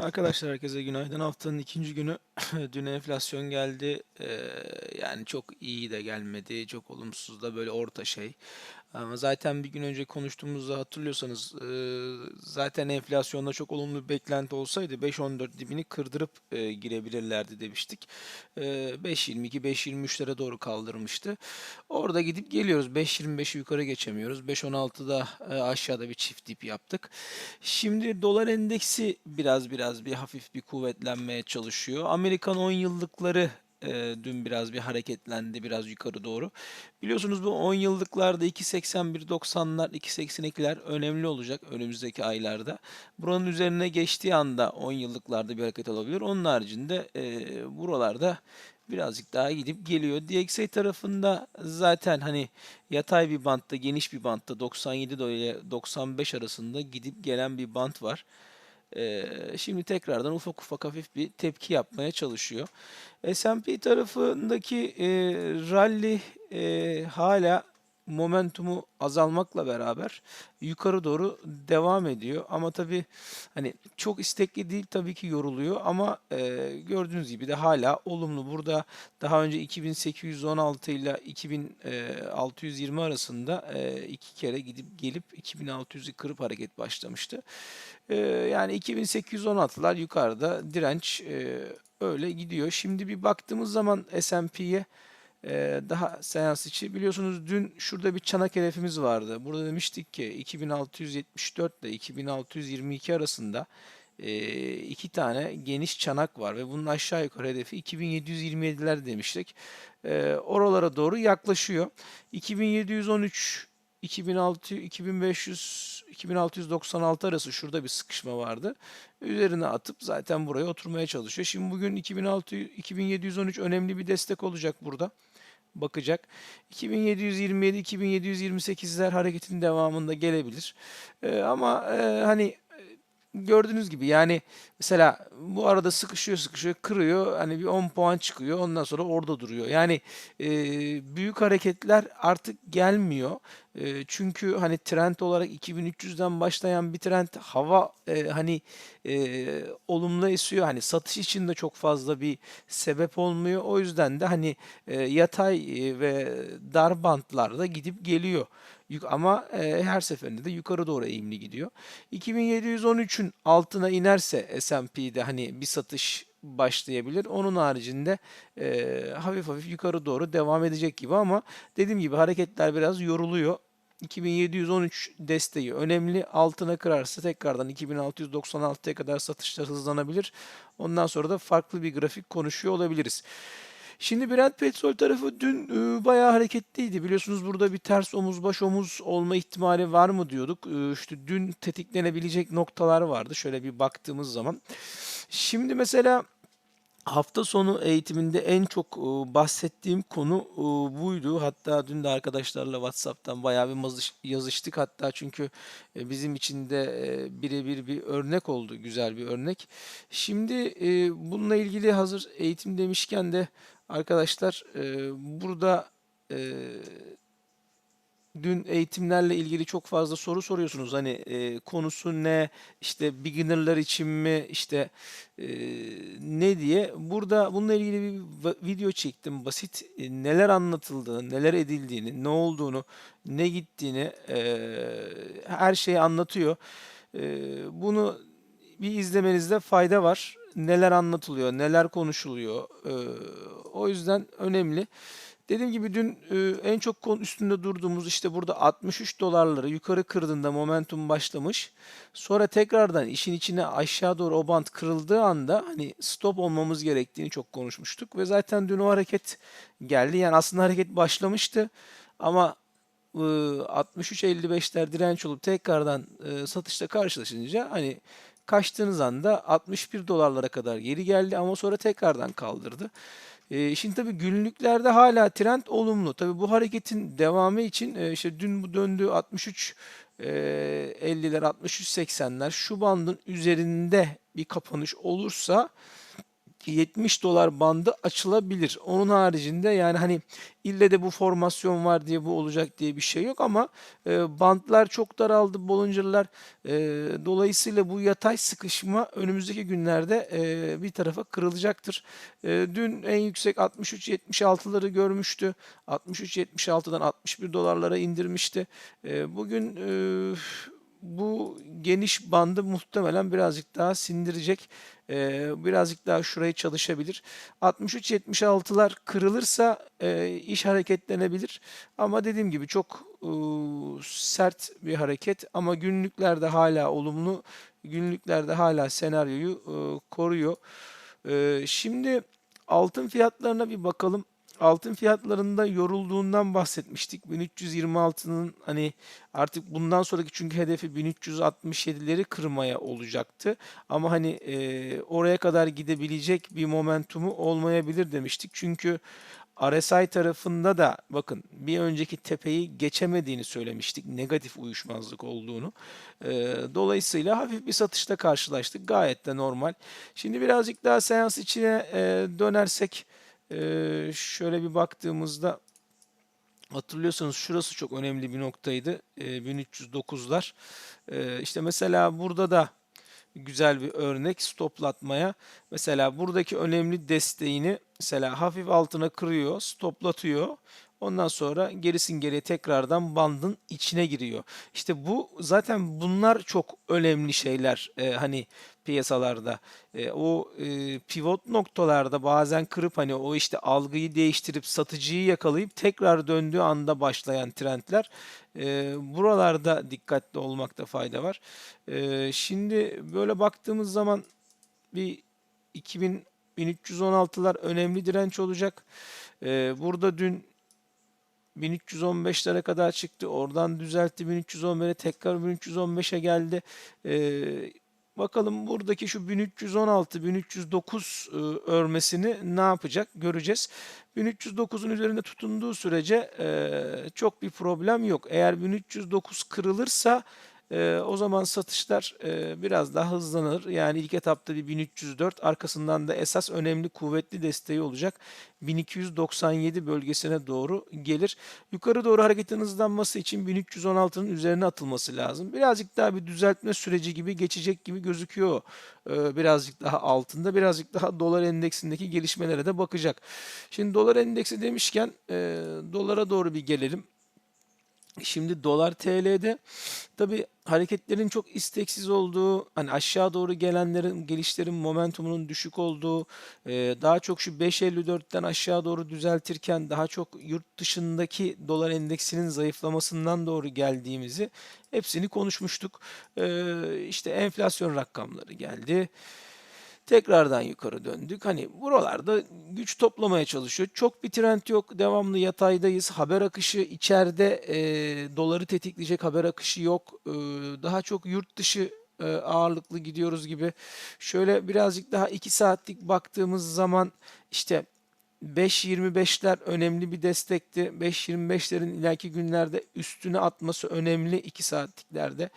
Arkadaşlar herkese günaydın. Haftanın ikinci günü dün enflasyon geldi. Ee, yani çok iyi de gelmedi, çok olumsuz da böyle orta şey. Ama zaten bir gün önce konuştuğumuzda hatırlıyorsanız e, zaten enflasyonda çok olumlu bir beklenti olsaydı 5.14 dibini kırdırıp e, girebilirlerdi demiştik. E, 5.22, 5.23'lere doğru kaldırmıştı. Orada gidip geliyoruz. 5.25'i yukarı geçemiyoruz. 5.16'da e, aşağıda bir çift dip yaptık. Şimdi dolar endeksi biraz biraz bir hafif bir kuvvetlenmeye çalışıyor. Amerikan 10 yıllıkları e, dün biraz bir hareketlendi biraz yukarı doğru. Biliyorsunuz bu 10 yıllıklarda 2.81-90'lar, 2.82'ler önemli olacak önümüzdeki aylarda. Buranın üzerine geçtiği anda 10 yıllıklarda bir hareket olabilir. Onun haricinde e, buralarda birazcık daha gidip geliyor. DXY tarafında zaten hani yatay bir bantta, geniş bir bantta 97 ile 95 arasında gidip gelen bir bant var. Ee, şimdi tekrardan ufak ufak hafif bir tepki yapmaya çalışıyor. S&P tarafındaki e, rally e, hala momentumu azalmakla beraber yukarı doğru devam ediyor. Ama tabii hani çok istekli değil tabii ki yoruluyor ama e, gördüğünüz gibi de hala olumlu. Burada daha önce 2816 ile 2620 arasında e, iki kere gidip gelip 2600'ü kırıp hareket başlamıştı. E, yani 2816'lar yukarıda direnç e, öyle gidiyor. Şimdi bir baktığımız zaman S&P'ye ee, daha seans içi biliyorsunuz dün şurada bir çanak hedefimiz vardı. Burada demiştik ki 2674 ile 2622 arasında e, iki tane geniş çanak var ve bunun aşağı yukarı hedefi 2727'ler demiştik. E, oralara doğru yaklaşıyor. 2713 2600 2500 2696 arası şurada bir sıkışma vardı. Üzerine atıp zaten buraya oturmaya çalışıyor. Şimdi bugün 2600 2713 önemli bir destek olacak burada bakacak. 2727-2728'ler hareketin devamında gelebilir. Ee, ama e, hani gördüğünüz gibi yani mesela bu arada sıkışıyor sıkışıyor kırıyor hani bir 10 puan çıkıyor ondan sonra orada duruyor. Yani e, büyük hareketler artık gelmiyor. E, çünkü hani trend olarak 2300'den başlayan bir trend hava e, hani e, olumlu esiyor. Hani satış için de çok fazla bir sebep olmuyor. O yüzden de hani e, yatay ve dar bantlarda gidip geliyor. Ama e, her seferinde de yukarı doğru eğimli gidiyor. 2713'ün altına inerse S&P'de hani bir satış başlayabilir. Onun haricinde e, hafif hafif yukarı doğru devam edecek gibi ama dediğim gibi hareketler biraz yoruluyor. 2713 desteği önemli. Altına kırarsa tekrardan 2696'ya kadar satışlar hızlanabilir. Ondan sonra da farklı bir grafik konuşuyor olabiliriz. Şimdi Brent petrol tarafı dün e, bayağı hareketliydi. Biliyorsunuz burada bir ters omuz baş omuz olma ihtimali var mı diyorduk. E, işte dün tetiklenebilecek noktalar vardı. Şöyle bir baktığımız zaman. Şimdi mesela Hafta sonu eğitiminde en çok e, bahsettiğim konu e, buydu. Hatta dün de arkadaşlarla WhatsApp'tan bayağı bir yazıştık. Hatta çünkü e, bizim için de birebir bir örnek oldu, güzel bir örnek. Şimdi bununla ilgili hazır eğitim demişken de arkadaşlar burada dün eğitimlerle ilgili çok fazla soru soruyorsunuz. Hani e, konusu ne, işte beginnerlar için mi, işte e, ne diye. Burada bununla ilgili bir video çektim. Basit e, neler anlatıldığını, neler edildiğini, ne olduğunu, ne gittiğini e, her şeyi anlatıyor. E, bunu bir izlemenizde fayda var. Neler anlatılıyor, neler konuşuluyor. E, o yüzden önemli. Dediğim gibi dün e, en çok konu üstünde durduğumuz işte burada 63 dolarları yukarı kırdığında momentum başlamış. Sonra tekrardan işin içine aşağı doğru o band kırıldığı anda hani stop olmamız gerektiğini çok konuşmuştuk. Ve zaten dün o hareket geldi. Yani aslında hareket başlamıştı ama 63-55'ler direnç olup tekrardan e, satışta karşılaşınca hani kaçtığınız anda 61 dolarlara kadar geri geldi ama sonra tekrardan kaldırdı. E, şimdi tabii günlüklerde hala trend olumlu. Tabii bu hareketin devamı için e, işte dün bu döndü 63 e, 50'ler 63 80'ler şu bandın üzerinde bir kapanış olursa 70 dolar bandı açılabilir. Onun haricinde yani hani ille de bu formasyon var diye bu olacak diye bir şey yok ama e, bantlar çok daraldı Bollinger'lar. E, dolayısıyla bu yatay sıkışma önümüzdeki günlerde e, bir tarafa kırılacaktır. E, dün en yüksek 63-76'ları görmüştü. 63-76'dan 61 dolarlara indirmişti. E, bugün e, bu geniş bandı muhtemelen birazcık daha sindirecek. Ee, birazcık daha şurayı çalışabilir. 63-76'lar kırılırsa e, iş hareketlenebilir. Ama dediğim gibi çok e, sert bir hareket. Ama günlüklerde hala olumlu. Günlüklerde hala senaryoyu e, koruyor. E, şimdi altın fiyatlarına bir bakalım altın fiyatlarında yorulduğundan bahsetmiştik. 1326'nın hani artık bundan sonraki çünkü hedefi 1367'leri kırmaya olacaktı. Ama hani e, oraya kadar gidebilecek bir momentumu olmayabilir demiştik. Çünkü RSI tarafında da bakın bir önceki tepeyi geçemediğini söylemiştik. Negatif uyuşmazlık olduğunu. E, dolayısıyla hafif bir satışta karşılaştık. Gayet de normal. Şimdi birazcık daha seans içine e, dönersek ee, şöyle bir baktığımızda hatırlıyorsanız şurası çok önemli bir noktaydı. Ee, 1309'lar. Ee, işte mesela burada da güzel bir örnek stoplatmaya. Mesela buradaki önemli desteğini mesela hafif altına kırıyor, stoplatıyor. Ondan sonra gerisin geriye tekrardan bandın içine giriyor. İşte bu zaten bunlar çok önemli şeyler. Ee, hani piyasalarda. E, o e, pivot noktalarda bazen kırıp hani o işte algıyı değiştirip satıcıyı yakalayıp tekrar döndüğü anda başlayan trendler. E, buralarda dikkatli olmakta fayda var. E, şimdi böyle baktığımız zaman bir 2000 1316'lar önemli direnç olacak. E, burada dün 1315'lere kadar çıktı. Oradan düzeltti 1311'e tekrar 1315'e geldi. Ee, Bakalım buradaki şu 1316, 1309 e, örmesini ne yapacak göreceğiz. 1309'un üzerinde tutunduğu sürece e, çok bir problem yok. Eğer 1309 kırılırsa e, o zaman satışlar e, biraz daha hızlanır. Yani ilk etapta bir 1304 arkasından da esas önemli kuvvetli desteği olacak. 1297 bölgesine doğru gelir. Yukarı doğru hareketin hızlanması için 1316'nın üzerine atılması lazım. Birazcık daha bir düzeltme süreci gibi geçecek gibi gözüküyor. E, birazcık daha altında birazcık daha dolar endeksindeki gelişmelere de bakacak. Şimdi dolar endeksi demişken e, dolara doğru bir gelelim. Şimdi dolar TL'de tabi hareketlerin çok isteksiz olduğu, hani aşağı doğru gelenlerin, gelişlerin momentumunun düşük olduğu, e, daha çok şu 5.54'ten aşağı doğru düzeltirken daha çok yurt dışındaki dolar endeksinin zayıflamasından doğru geldiğimizi hepsini konuşmuştuk. E, işte enflasyon rakamları geldi. Tekrardan yukarı döndük. Hani buralarda güç toplamaya çalışıyor. Çok bir trend yok. Devamlı yataydayız. Haber akışı içeride e, doları tetikleyecek haber akışı yok. E, daha çok yurt dışı e, ağırlıklı gidiyoruz gibi. Şöyle birazcık daha 2 saatlik baktığımız zaman işte 5.25'ler önemli bir destekti. 5.25'lerin ileriki günlerde üstüne atması önemli 2 saatliklerde.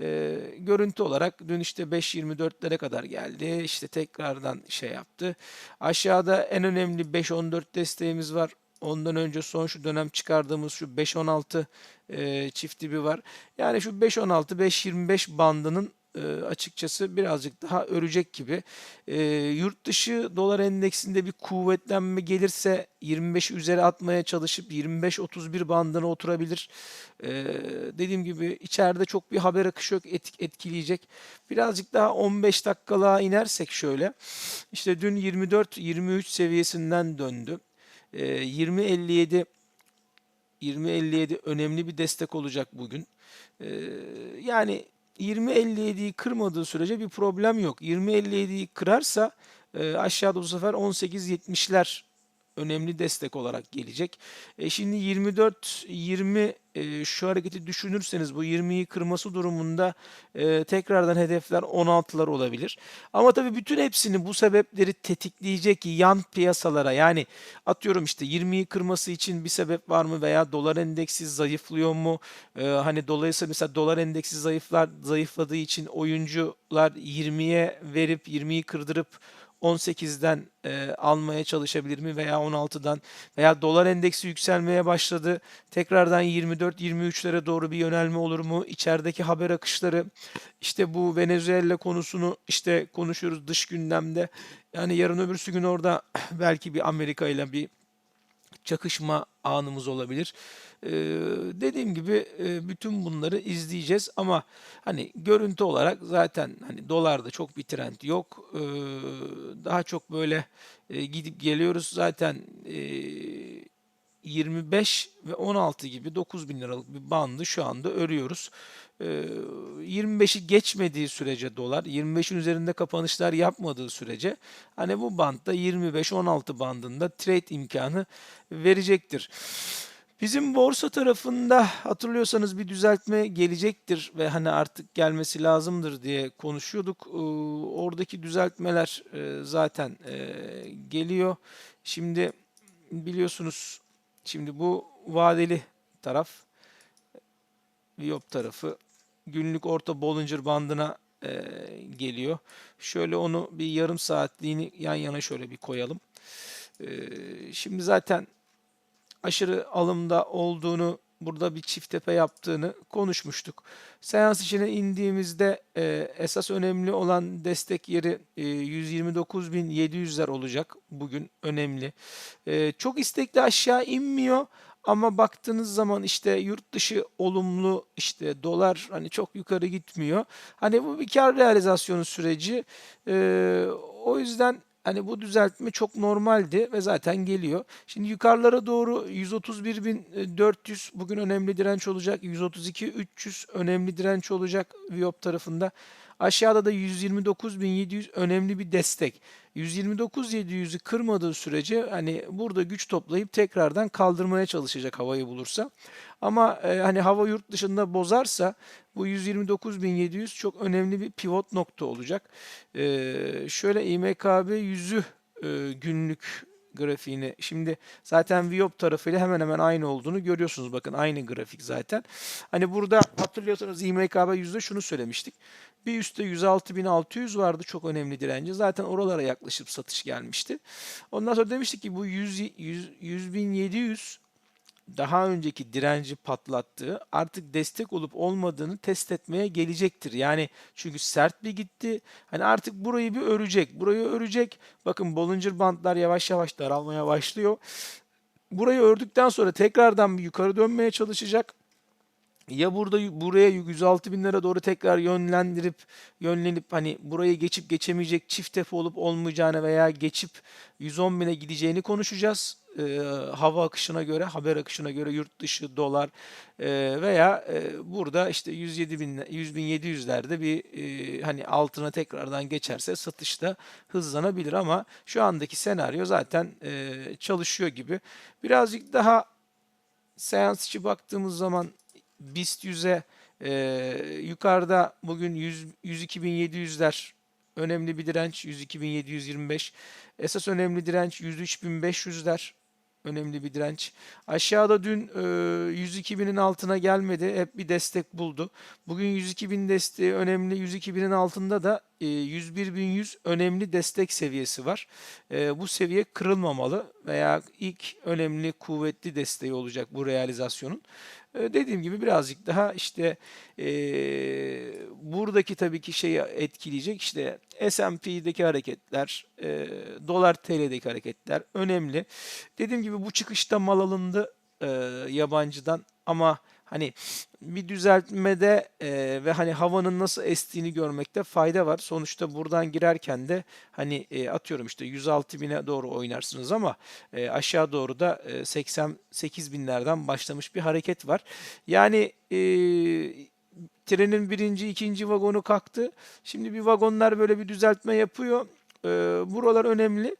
Ee, görüntü olarak dün işte 5.24'lere kadar geldi. İşte tekrardan şey yaptı. Aşağıda en önemli 5.14 desteğimiz var. Ondan önce son şu dönem çıkardığımız şu 5.16 e, çift dibi var. Yani şu 5.16-5.25 bandının e, açıkçası birazcık daha örecek gibi. E, yurt dışı dolar endeksinde bir kuvvetlenme gelirse 25 üzeri atmaya çalışıp 25-31 bandına oturabilir. E, dediğim gibi içeride çok bir haber akışı yok et, etkileyecek. Birazcık daha 15 dakikalığa inersek şöyle. İşte dün 24-23 seviyesinden döndü. E, 20-57 20.57 önemli bir destek olacak bugün. Ee, yani 20.57'yi kırmadığı sürece bir problem yok. 20.57'yi kırarsa e, aşağıda bu sefer 18.70'ler önemli destek olarak gelecek. E şimdi 24-20 e, şu hareketi düşünürseniz bu 20'yi kırması durumunda e, tekrardan hedefler 16'lar olabilir. Ama tabii bütün hepsini bu sebepleri tetikleyecek yan piyasalara yani atıyorum işte 20'yi kırması için bir sebep var mı veya dolar endeksi zayıflıyor mu? E, hani dolayısıyla mesela dolar endeksi zayıflar zayıfladığı için oyuncular 20'ye verip 20'yi kırdırıp 18'den e, almaya çalışabilir mi veya 16'dan veya dolar endeksi yükselmeye başladı. Tekrardan 24-23'lere doğru bir yönelme olur mu? İçerideki haber akışları işte bu Venezuela konusunu işte konuşuyoruz dış gündemde. Yani yarın öbürsü gün orada belki bir Amerika ile bir çakışma anımız olabilir. Ee, dediğim gibi e, bütün bunları izleyeceğiz ama hani görüntü olarak zaten hani dolarda çok bir trend yok. Ee, daha çok böyle e, gidip geliyoruz zaten e, 25 ve 16 gibi 9 bin liralık bir bandı şu anda örüyoruz. Ee, 25'i geçmediği sürece dolar, 25'in üzerinde kapanışlar yapmadığı sürece hani bu bantta 25-16 bandında trade imkanı verecektir. Bizim borsa tarafında hatırlıyorsanız bir düzeltme gelecektir ve hani artık gelmesi lazımdır diye konuşuyorduk. Ee, Oradaki düzeltmeler e, zaten e, geliyor. Şimdi biliyorsunuz şimdi bu vadeli taraf Viyop tarafı günlük orta Bollinger bandına e, geliyor. Şöyle onu bir yarım saatliğini yan yana şöyle bir koyalım. E, şimdi zaten aşırı alımda olduğunu burada bir çift tepe yaptığını konuşmuştuk. Seans içine indiğimizde e, esas önemli olan destek yeri e, 129.700'ler olacak. Bugün önemli. E, çok istekli aşağı inmiyor. Ama baktığınız zaman işte yurt dışı olumlu işte dolar hani çok yukarı gitmiyor. Hani bu bir kar realizasyonu süreci. Ee, o yüzden hani bu düzeltme çok normaldi ve zaten geliyor. Şimdi yukarılara doğru 131.400 bugün önemli direnç olacak. 132.300 önemli direnç olacak Viop tarafında. Aşağıda da 129.700 önemli bir destek. 129.700'ü kırmadığı sürece hani burada güç toplayıp tekrardan kaldırmaya çalışacak havayı bulursa. Ama e, hani hava yurt dışında bozarsa bu 129.700 çok önemli bir pivot nokta olacak. E, şöyle İMKB yüzü e, günlük grafiğini. Şimdi zaten Viop tarafıyla hemen hemen aynı olduğunu görüyorsunuz. Bakın aynı grafik zaten. Hani burada hatırlıyorsanız İMKB yüzde şunu söylemiştik. Bir üstte 106.600 vardı çok önemli direnci. Zaten oralara yaklaşıp satış gelmişti. Ondan sonra demiştik ki bu 100, 100, 100.700 daha önceki direnci patlattığı artık destek olup olmadığını test etmeye gelecektir. Yani çünkü sert bir gitti. Hani artık burayı bir örecek. Burayı örecek. Bakın Bollinger bandlar yavaş yavaş daralmaya başlıyor. Burayı ördükten sonra tekrardan bir yukarı dönmeye çalışacak ya burada buraya 106 binlere doğru tekrar yönlendirip yönlenip hani burayı geçip geçemeyecek çift tepe olup olmayacağını veya geçip 110 bine gideceğini konuşacağız. Ee, hava akışına göre, haber akışına göre yurt dışı, dolar e, veya e, burada işte 107 bin, 100 bin 700'lerde bir e, hani altına tekrardan geçerse satışta hızlanabilir ama şu andaki senaryo zaten e, çalışıyor gibi. Birazcık daha seans içi baktığımız zaman BIST 100'e e, yukarıda bugün 100, 102.700'ler önemli bir direnç 102.725. Esas önemli direnç 103.500'ler önemli bir direnç. Aşağıda dün e, 102.000'in altına gelmedi. Hep bir destek buldu. Bugün 102.000 desteği önemli. 102.000'in altında da 101.100 önemli destek seviyesi var. E, bu seviye kırılmamalı veya ilk önemli kuvvetli desteği olacak bu realizasyonun. E, dediğim gibi birazcık daha işte e, buradaki tabii ki şeyi etkileyecek işte S&P'deki hareketler, e, dolar TL'deki hareketler önemli. Dediğim gibi bu çıkışta mal alındı e, yabancıdan ama hani bir düzeltmede e, ve hani havanın nasıl estiğini görmekte fayda var. Sonuçta buradan girerken de hani e, atıyorum işte 106 bine doğru oynarsınız ama e, aşağı doğru da e, 88 binlerden başlamış bir hareket var. Yani e, trenin birinci, ikinci vagonu kalktı. Şimdi bir vagonlar böyle bir düzeltme yapıyor. E, buralar önemli.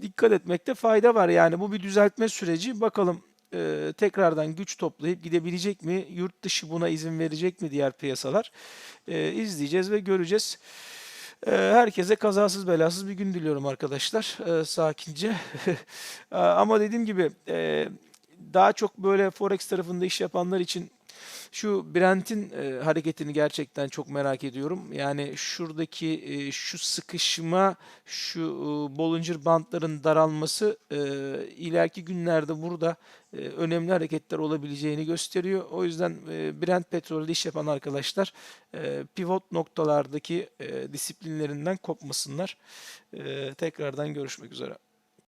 Dikkat etmekte fayda var. Yani bu bir düzeltme süreci. Bakalım e, tekrardan güç toplayıp gidebilecek mi? Yurt dışı buna izin verecek mi diğer piyasalar? E, izleyeceğiz ve göreceğiz. E, herkese kazasız belasız bir gün diliyorum arkadaşlar. E, sakince. Ama dediğim gibi e, daha çok böyle Forex tarafında iş yapanlar için Şu Brent'in e, hareketini gerçekten çok merak ediyorum. Yani şuradaki e, şu sıkışma, şu e, Bollinger Bandların daralması e, ileriki günlerde burada e, önemli hareketler olabileceğini gösteriyor. O yüzden e, Brent petrolde iş yapan arkadaşlar e, pivot noktalardaki e, disiplinlerinden kopmasınlar. E, tekrardan görüşmek üzere.